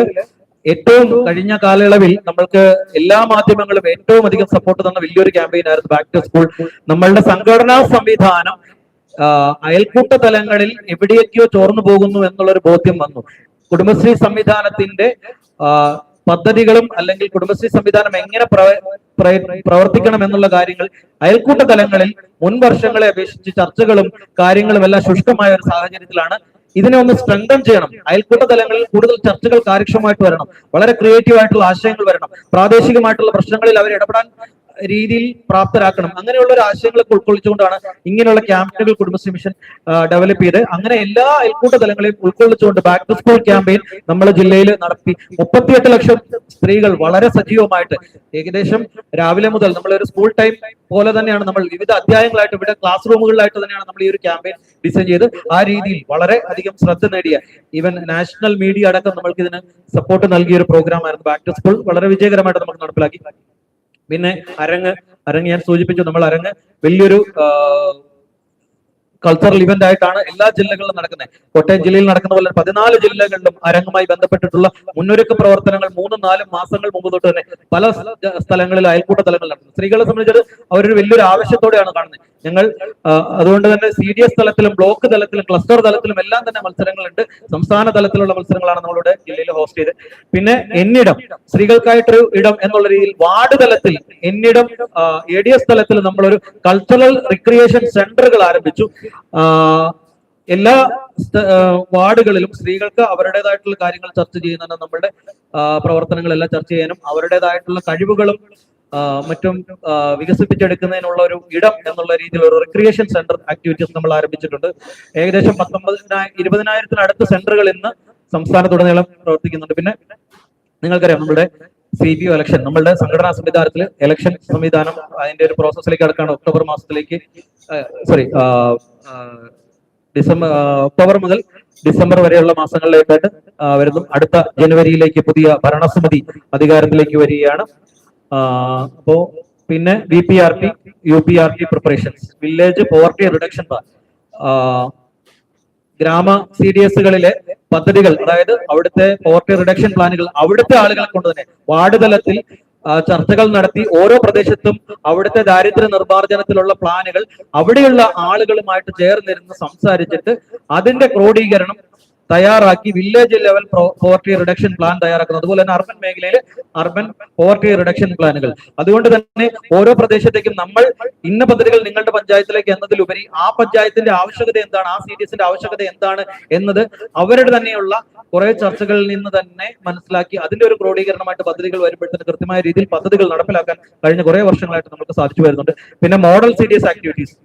ഏറ്റവും കഴിഞ്ഞ കാലയളവിൽ നമ്മൾക്ക് എല്ലാ മാധ്യമങ്ങളും ഏറ്റവും അധികം സപ്പോർട്ട് തന്ന വലിയൊരു ക്യാമ്പയിൻ ആയിരുന്നു ബാക്ക് ടു സ്കൂൾ നമ്മളുടെ സംഘടനാ സംവിധാനം അയൽക്കൂട്ട തലങ്ങളിൽ എവിടെയൊക്കെയോ ചോർന്നു പോകുന്നു എന്നുള്ളൊരു ബോധ്യം വന്നു. കുടുംബശ്രീ സംവിധാനത്തിന്റെ പദ്ധതികളും അല്ലെങ്കിൽ കുടുംബശ്രീ സംവിധാനം എങ്ങനെ പ്രവർത്തിക്കണം എന്നുള്ള കാര്യങ്ങൾ അയൽക്കൂട്ട തലങ്ങളിൽ മുൻ വർഷങ്ങളെ അപേക്ഷിച്ച് ചർച്ചകളും കാര്യങ്ങളും എല്ലാം ശുഷ്കമായ ഒരു സാഹചര്യത്തിലാണ്. ഇതിനെ ഒന്ന് സ്ട്രെങ്തൻ ചെയ്യണം. അയൽക്കൂട്ട തലങ്ങളിൽ കൂടുതൽ ചർച്ചകൾ കാര്യക്ഷമമായിട്ട് വരണം. വളരെ ക്രിയേറ്റീവ് ആയിട്ടുള്ള ആശയങ്ങൾ വരണം. പ്രാദേശികമായിട്ടുള്ള പ്രശ്നങ്ങളിൽ അവർ ഇടപെടാൻ രീതിയിൽ പ്രാപ്തരാക്കണം. അങ്ങനെയുള്ള ഒരു ആശയങ്ങളൊക്കെ ഉൾക്കൊള്ളിച്ചുകൊണ്ടാണ് ഇങ്ങനെയുള്ള ക്യാമ്പയിനുകൾ കുടുംബശ്രീ മിഷൻ ഡെവലപ്പ് ചെയ്ത് അങ്ങനെ എല്ലാ അയൽക്കൂട്ട തലങ്ങളെയും ഉൾക്കൊള്ളിച്ചുകൊണ്ട് ബാക്ക് ടു സ്കൂൾ ക്യാമ്പയിൻ നമ്മുടെ ജില്ലയിൽ നടത്തി. മുപ്പത്തിയെട്ട് ലക്ഷം സ്ത്രീകൾ വളരെ സജീവമായിട്ട് ഏകദേശം രാവിലെ മുതൽ നമ്മൾ ഒരു സ്കൂൾ ടൈം പോലെ തന്നെയാണ് നമ്മൾ വിവിധ അധ്യായങ്ങളായിട്ട് ഇവിടെ ക്ലാസ് റൂമുകളിലായിട്ട് തന്നെയാണ് നമ്മൾ ഈ ഒരു ക്യാമ്പയിൻ ഡിസൈൻ ചെയ്ത് ആ രീതിയിൽ വളരെ അധികം ശ്രദ്ധ നേടിയ ഈവൻ നാഷണൽ മീഡിയ അടക്കം നമ്മൾക്ക് ഇതിന് സപ്പോർട്ട് നൽകിയ ഒരു പ്രോഗ്രാം ആയിരുന്നു ബാക്ക് ടു സ്കൂൾ വളരെ വിജയകരമായിട്ട് നമുക്ക് നടപ്പിലാക്കി. പിന്നെ അരങ്ങ് അരങ്ങ് ഞാൻ സൂചിപ്പിച്ചു നമ്മൾ അരങ്ങ് വലിയൊരു കൾച്ചറൽ ഇവന്റ് ആയിട്ടാണ് എല്ലാ ജില്ലകളിലും നടക്കുന്നത്. കോട്ടയം ജില്ലയിൽ നടക്കുന്ന പോലെ പതിനാല് ജില്ലകളിലും അരങ്ങുമായി ബന്ധപ്പെട്ടിട്ടുള്ള മുന്നൊരുക്ക പ്രവർത്തനങ്ങൾ മൂന്നും നാലും മാസങ്ങൾ മുമ്പ് തൊട്ട് തന്നെ പല സ്ഥ- സ്ഥലങ്ങളിൽ അയൽക്കൂട്ട തലങ്ങളിൽ നടക്കുന്നു. സ്ത്രീകളെ സംബന്ധിച്ചത് അവരൊരു വലിയൊരു ആവശ്യത്തോടെയാണ് കാണുന്നത്. ഞങ്ങൾ അതുകൊണ്ട് തന്നെ സി ഡി എസ് തലത്തിലും ബ്ലോക്ക് തലത്തിലും ക്ലസ്റ്റർ തലത്തിലും എല്ലാം തന്നെ മത്സരങ്ങളുണ്ട്. സംസ്ഥാന തലത്തിലുള്ള മത്സരങ്ങളാണ് നമ്മളുടെ ജില്ലയിൽ ഹോസ്റ്റ് ചെയ്ത് പിന്നെ എന്നിടം സ്ത്രീകൾക്കായിട്ടൊരു ഇടം എന്നുള്ള രീതിയിൽ വാർഡ് തലത്തിൽ എന്നിടം എ ഡി എസ് തലത്തിൽ നമ്മളൊരു കൾച്ചറൽ റിക്രിയേഷൻ സെന്ററുകൾ ആരംഭിച്ചു. എല്ലാ വാർഡുകളിലും സ്ത്രീകൾക്ക് അവരുടേതായിട്ടുള്ള കാര്യങ്ങൾ ചർച്ച ചെയ്യുന്നതിന് നമ്മളുടെ പ്രവർത്തനങ്ങളെല്ലാം ചർച്ച ചെയ്യാനും അവരുടേതായിട്ടുള്ള കഴിവുകളും മറ്റും വികസിപ്പിച്ചെടുക്കുന്നതിനുള്ള ഒരു ഇടം എന്നുള്ള രീതിയിൽ ഒരു റിക്രിയേഷൻ സെന്റർ ആക്ടിവിറ്റീസ് നമ്മൾ ആരംഭിച്ചിട്ടുണ്ട്. ഏകദേശം പത്തൊമ്പതിനായിരം ഇരുപതിനായിരത്തിനടുത്ത് സെന്ററുകൾ ഇന്ന് സംസ്ഥാനത്തുടനീളം പ്രവർത്തിക്കുന്നുണ്ട്. പിന്നെ നിങ്ങൾക്കറിയാം നമ്മുടെ സി ബി ഒ ഇലക്ഷൻ നമ്മളുടെ സംഘടനാ സംവിധാനത്തിൽ ഇലക്ഷൻ സംവിധാനം അതിന്റെ ഒരു പ്രോസസ്സിലേക്ക് കടക്കാണ്. ഒക്ടോബർ മാസത്തിലേക്ക് സോറി ഡിസംബർ ഒക്ടോബർ മുതൽ ഡിസംബർ വരെയുള്ള മാസങ്ങളിലേക്കായിട്ട് വരുന്നു. അടുത്ത ജനുവരിയിലേക്ക് പുതിയ ഭരണസമിതി അധികാരത്തിലേക്ക് വരികയാണ്. അപ്പോ പിന്നെ V P R P U P R P preparations village poverty reduction ഗ്രാമ സി ഡി എസുകളിലെ പദ്ധതികൾ അതായത് അവിടുത്തെ പോവർട്ടി റിഡക്ഷൻ പ്ലാനുകൾ അവിടുത്തെ ആളുകളെ കൊണ്ട് തന്നെ വാർഡ് തലത്തിൽ ചർച്ചകൾ നടത്തി ഓരോ പ്രദേശത്തും അവിടുത്തെ ദാരിദ്ര്യ നിർമ്മാർജനത്തിലുള്ള പ്ലാനുകൾ അവിടെയുള്ള ആളുകളുമായിട്ട് ചേർന്നിരുന്ന് സംസാരിച്ചിട്ട് അതിന്റെ ക്രോഡീകരണം തയ്യാറാക്കി village level poverty reduction plan തയ്യാറാക്കുന്നു. അതുപോലെ തന്നെ അർബൻ മേഖലയിൽ അർബൻ പോവർട്ടി റിഡക്ഷൻ പ്ലാനുകൾ അതുകൊണ്ട് തന്നെ ഓരോ പ്രദേശത്തേക്കും നമ്മൾ ഇന്ന പദ്ധതികൾ നിങ്ങളുടെ പഞ്ചായത്തിലേക്ക് എന്നതിലുപരി ആ പഞ്ചായത്തിന്റെ ആവശ്യകത എന്താണ് ആ സി ഡി എസിന്റെ ആവശ്യകത എന്താണ് എന്നത് അവരുടെ തന്നെയുള്ള കുറെ ചർച്ചകളിൽ നിന്ന് തന്നെ മനസ്സിലാക്കി അതിന്റെ ഒരു ക്രോഡീകരണമായിട്ട് പദ്ധതികൾ വരുമ്പോഴത്തേന് കൃത്യമായ രീതിയിൽ പദ്ധതികൾ നടപ്പിലാക്കാൻ കഴിഞ്ഞ കുറെ വർഷങ്ങളായിട്ട് നമുക്ക് സാധിച്ചു വരുന്നുണ്ട്. പിന്നെ model C activities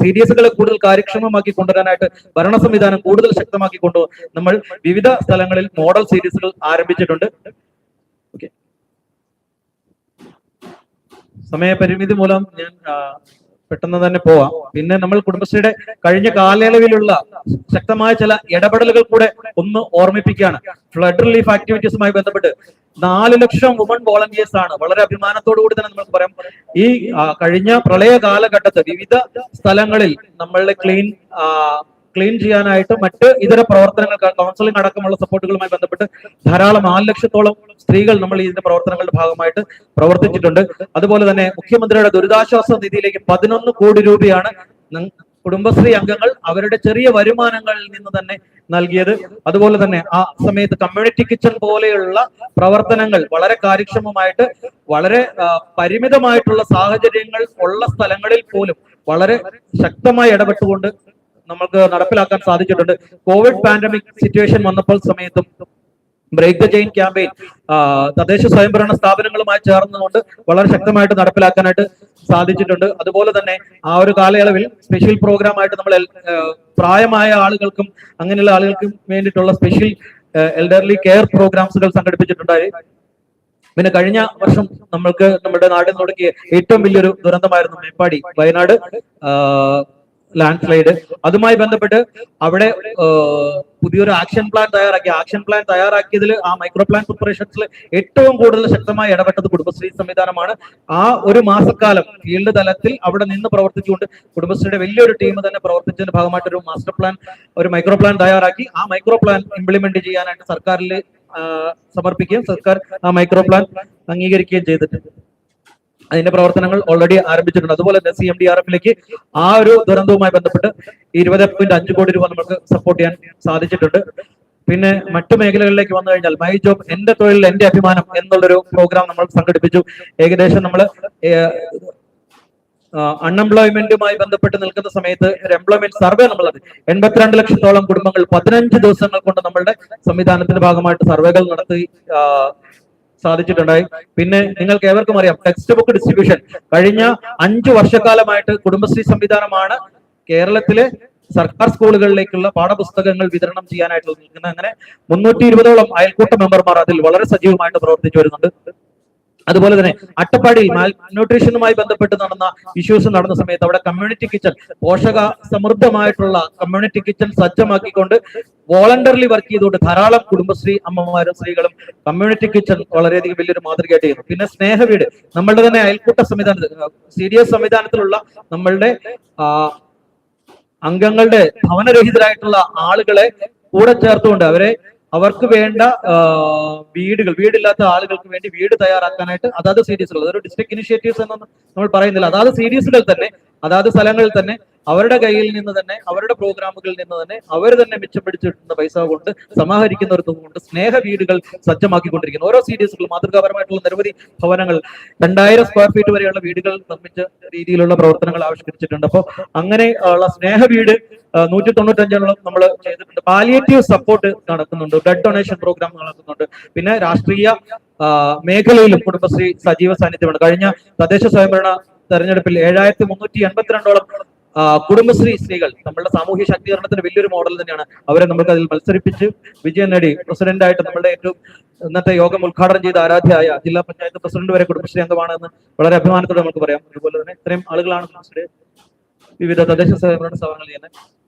C D എസുകളെ കൂടുതൽ കാര്യക്ഷമമാക്കി കൊണ്ടുവരാനായിട്ട് ഭരണ സംവിധാനം കൂടുതൽ ശക്തമാക്കി കൊണ്ടു നമ്മൾ വിവിധ സ്ഥലങ്ങളിൽ മോഡൽ സീരീസുകൾ ആരംഭിച്ചിട്ടുണ്ട്. സമയപരിമിതി മൂലം ഞാൻ പെട്ടെന്ന് തന്നെ പോവാം. പിന്നെ നമ്മൾ കുടുംബശ്രീയുടെ കഴിഞ്ഞ കാലയളവിലുള്ള ശക്തമായ ചില ഇടപെടലുകൾ കൂടെ ഒന്ന് ഓർമ്മിപ്പിക്കുകയാണ്. ഫ്ലഡ് റിലീഫ് ആക്ടിവിറ്റീസുമായി ബന്ധപ്പെട്ട് നാല് ലക്ഷം വുമൺ വോളണ്ടിയേഴ്സ് ആണ്. വളരെ അഭിമാനത്തോടു കൂടി തന്നെ നമുക്ക് പറയാം ഈ കഴിഞ്ഞ പ്രളയ കാലഘട്ടത്ത് വിവിധ സ്ഥലങ്ങളിൽ നമ്മളുടെ ക്ലീൻ ക്ലീൻ ചെയ്യാനായിട്ട് മറ്റ് ഇതര പ്രവർത്തനങ്ങൾ കൗൺസിലിംഗ് അടക്കമുള്ള സപ്പോർട്ടുകളുമായി ബന്ധപ്പെട്ട് ധാരാളം നാല് ലക്ഷത്തോളം സ്ത്രീകൾ നമ്മൾ ഇതിന്റെ പ്രവർത്തനങ്ങളുടെ ഭാഗമായിട്ട് പ്രവർത്തിച്ചിട്ടുണ്ട്. അതുപോലെ തന്നെ മുഖ്യമന്ത്രിയുടെ ദുരിതാശ്വാസ നിധിയിലേക്ക് പതിനൊന്ന് കോടി രൂപയാണ് കുടുംബശ്രീ അംഗങ്ങൾ അവരുടെ ചെറിയ വരുമാനങ്ങളിൽ നിന്ന് തന്നെ നൽകിയത്. അതുപോലെ തന്നെ ആ സമയത്ത് കമ്മ്യൂണിറ്റി കിച്ചൺ പോലെയുള്ള പ്രവർത്തനങ്ങൾ വളരെ കാര്യക്ഷമമായിട്ട് വളരെ പരിമിതമായിട്ടുള്ള സാഹചര്യങ്ങൾ ഉള്ള സ്ഥലങ്ങളിൽ പോലും വളരെ ശക്തമായി ഇടപെട്ടുകൊണ്ട് നമുക്ക് നടപ്പിലാക്കാൻ സാധിച്ചിട്ടുണ്ട്. കോവിഡ് പാൻഡമിക് സിറ്റുവേഷൻ വന്നപ്പോൾ സമയത്തും ബ്രേക്ക് ദ ചെയിൻ ക്യാമ്പയിൻ തദ്ദേശ സ്വയംഭരണ സ്ഥാപനങ്ങളുമായി ചേർന്നുകൊണ്ട് വളരെ ശക്തമായിട്ട് നടപ്പിലാക്കാനായിട്ട് സാധിച്ചിട്ടുണ്ട്. അതുപോലെ തന്നെ ആ ഒരു കാലയളവിൽ സ്പെഷ്യൽ പ്രോഗ്രാം ആയിട്ട് നമ്മൾ പ്രായമായ ആളുകൾക്കും അങ്ങനെയുള്ള ആളുകൾക്കും വേണ്ടിയിട്ടുള്ള സ്പെഷ്യൽ എൽഡർലി കെയർ പ്രോഗ്രാംസുകൾ സംഘടിപ്പിച്ചിട്ടുണ്ടായി. പിന്നെ കഴിഞ്ഞ വർഷം നമ്മൾക്ക് നമ്മുടെ നാടിന് തുടങ്ങിയ ഏറ്റവും വലിയൊരു ദുരന്തമായിരുന്നു മേപ്പാടി വയനാട്. ലാൻഡ് സ്ലൈഡ് അതുമായി ബന്ധപ്പെട്ട് അവിടെ പുതിയൊരു ആക്ഷൻ പ്ലാൻ തയ്യാറാക്കി. ആക്ഷൻ പ്ലാൻ തയ്യാറാക്കിയതിൽ ആ മൈക്രോ പ്ലാൻ പ്രിപ്പറേഷൻസിൽ ഏറ്റവും കൂടുതൽ ശക്തമായി ഇടപെട്ടത് കുടുംബശ്രീ സംവിധാനമാണ്. ആ ഒരു മാസക്കാലം ഫീൽഡ് തലത്തിൽ അവിടെ നിന്ന് പ്രവർത്തിച്ചുകൊണ്ട് കുടുംബശ്രീയുടെ വലിയൊരു ടീം തന്നെ പ്രവർത്തിച്ചതിന്റെ ഭാഗമായിട്ട് ഒരു മാസ്റ്റർ പ്ലാൻ ഒരു മൈക്രോ പ്ലാൻ തയ്യാറാക്കി. ആ മൈക്രോ പ്ലാൻ ഇംപ്ലിമെന്റ് ചെയ്യാനായിട്ട് സർക്കാരിൽ സമർപ്പിക്കുകയും സർക്കാർ ആ മൈക്രോ പ്ലാൻ അംഗീകരിക്കുകയും ചെയ്തിട്ടുണ്ട്. അതിന്റെ പ്രവർത്തനങ്ങൾ ഓൾറെഡി ആരംഭിച്ചിട്ടുണ്ട്. അതുപോലെ തന്നെ സി എം ഡി ആർ എഫിലേക്ക് ആ ഒരു ദുരന്തവുമായി ബന്ധപ്പെട്ട് ഇരുപത് പോയിന്റ് അഞ്ച് കോടി രൂപ നമുക്ക് സപ്പോർട്ട് ചെയ്യാൻ സാധിച്ചിട്ടുണ്ട്. പിന്നെ മറ്റു മേഖലകളിലേക്ക് വന്നു കഴിഞ്ഞാൽ മൈ ജോബ് എന്റെ തൊഴിൽ എന്റെ അഭിമാനം എന്നുള്ളൊരു പ്രോഗ്രാം നമ്മൾ സംഘടിപ്പിച്ചു. ഏകദേശം നമ്മൾ അൺഎംപ്ലോയ്മെന്റുമായി ബന്ധപ്പെട്ട് നിൽക്കുന്ന സമയത്ത് ഒരു എംപ്ലോയ്മെന്റ് സർവേ നമ്മൾ എൺപത്തിരണ്ട് ലക്ഷത്തോളം കുടുംബങ്ങൾ പതിനഞ്ച് ദിവസങ്ങൾ കൊണ്ട് നമ്മളുടെ സംവിധാനത്തിന്റെ ഭാഗമായിട്ട് സർവേകൾ നടത്തി സാധിച്ചിട്ടുണ്ടായി. പിന്നെ നിങ്ങൾക്ക് ഏവർക്കും അറിയാം ടെക്സ്റ്റ് ബുക്ക് ഡിസ്ട്രിബ്യൂഷൻ കഴിഞ്ഞ അഞ്ചു വർഷക്കാലമായിട്ട് കുടുംബശ്രീ സംവിധാനമാണ് കേരളത്തിലെ സർക്കാർ സ്കൂളുകളിലേക്കുള്ള പാഠപുസ്തകങ്ങൾ വിതരണം ചെയ്യാനായിട്ട് അങ്ങനെ മുന്നൂറ്റി ഇരുപതോളം അയൽക്കൂട്ട മെമ്പർമാർ അതിൽ വളരെ സജീവമായിട്ട് പ്രവർത്തിച്ചു വരുന്നുണ്ട്. അതുപോലെ തന്നെ അട്ടപ്പാടിയിൽ ന്യൂട്രീഷനുമായി ബന്ധപ്പെട്ട് നടന്ന ഇഷ്യൂസ് നടന്ന സമയത്ത് അവിടെ കമ്മ്യൂണിറ്റി കിച്ചൺ പോഷക സമൃദ്ധമായിട്ടുള്ള കമ്മ്യൂണിറ്റി കിച്ചൺ സജ്ജമാക്കിക്കൊണ്ട് വോളണ്ടറിലി വർക്ക് ചെയ്തുകൊണ്ട് ധാരാളം കുടുംബശ്രീ അമ്മമാരും സ്ത്രീകളും കമ്മ്യൂണിറ്റി കിച്ചൺ വളരെയധികം വലിയൊരു മാതൃകയായിട്ട് ചെയ്യുന്നു. പിന്നെ സ്നേഹവീട് നമ്മളുടെ തന്നെ അയൽക്കൂട്ട സംവിധാനത്തിൽ സി ഡി എസ് സംവിധാനത്തിലുള്ള നമ്മളുടെ അംഗങ്ങളുടെ ഭവനരഹിതരായിട്ടുള്ള ആളുകളെ കൂടെ ചേർത്തുകൊണ്ട് അവരെ അവർക്ക് വേണ്ട വീടുകൾ വീടില്ലാത്ത ആളുകൾക്ക് വേണ്ടി വീട് തയ്യാറാക്കാനായിട്ട് അതാത് സീരീസുകൾ അതൊരു ഡിസ്ട്രിക്ട് ഇനിഷ്യേറ്റീവ്സ് എന്നൊന്നും നമ്മൾ പറയുന്നില്ല. അതാത് സീരീസുകൾ തന്നെ അതാത് സ്ഥലങ്ങളിൽ തന്നെ അവരുടെ കയ്യിൽ നിന്ന് തന്നെ അവരുടെ പ്രോഗ്രാമുകളിൽ നിന്ന് തന്നെ അവർ തന്നെ മിച്ചപ്പിടിച്ചിട്ടുള്ള പൈസ കൊണ്ട് സമാഹരിക്കുന്ന ഒരു തുക കൊണ്ട് സ്നേഹ വീടുകൾ സജ്ജമാക്കിക്കൊണ്ടിരിക്കുന്നു. ഓരോ സീരീസുകളും മാതൃകാപരമായിട്ടുള്ള നിരവധി ഭവനങ്ങൾ രണ്ടായിരം സ്ക്വയർ ഫീറ്റ് വരെയുള്ള വീടുകൾ നിർമ്മിച്ച രീതിയിലുള്ള പ്രവർത്തനങ്ങൾ ആവിഷ്കരിച്ചിട്ടുണ്ട്. അപ്പോൾ അങ്ങനെ ഉള്ള സ്നേഹ വീട് നൂറ്റി തൊണ്ണൂറ്റഞ്ചോളം നമ്മൾ ചെയ്തിട്ടുണ്ട്. പാലിയേറ്റീവ് സപ്പോർട്ട് നടക്കുന്നുണ്ട്. ബ്ലഡ് ഡൊണേഷൻ പ്രോഗ്രാം നടക്കുന്നുണ്ട്. പിന്നെ രാഷ്ട്രീയ മേഖലയിലും കുടുംബശ്രീ സജീവ സാന്നിധ്യമാണ് കഴിഞ്ഞ തദ്ദേശ സ്വയംഭരണ തെരഞ്ഞെടുപ്പിൽ ഏഴായിരത്തി മുന്നൂറ്റി എൺപത്തിരണ്ടോളം കുടുംബശ്രീ സ്ത്രീകൾ നമ്മളുടെ സാമൂഹ്യ ശാക്തീകരണത്തിന് വലിയൊരു മോഡൽ തന്നെയാണ്. അവരെ നമുക്ക് അതിൽ മത്സരിപ്പിച്ച് വിജയം നേടി. പ്രസിഡന്റായിട്ട് നമ്മളുടെ ഏറ്റവും ഇന്നത്തെ യോഗം ഉദ്ഘാടനം ചെയ്ത ആരാധ്യയായ ജില്ലാ പഞ്ചായത്ത് പ്രസിഡന്റ് വരെ കുടുംബശ്രീ അംഗമാണെന്ന് വളരെ അഭിമാനത്തോടെ നമുക്ക് പറയാം. അതുപോലെ തന്നെ ഇത്രയും ആളുകളാണ് വിവിധ തദ്ദേശ സ്വയംഭരണ സ്ഥാപനങ്ങളിൽ ചെയ്യുന്നത്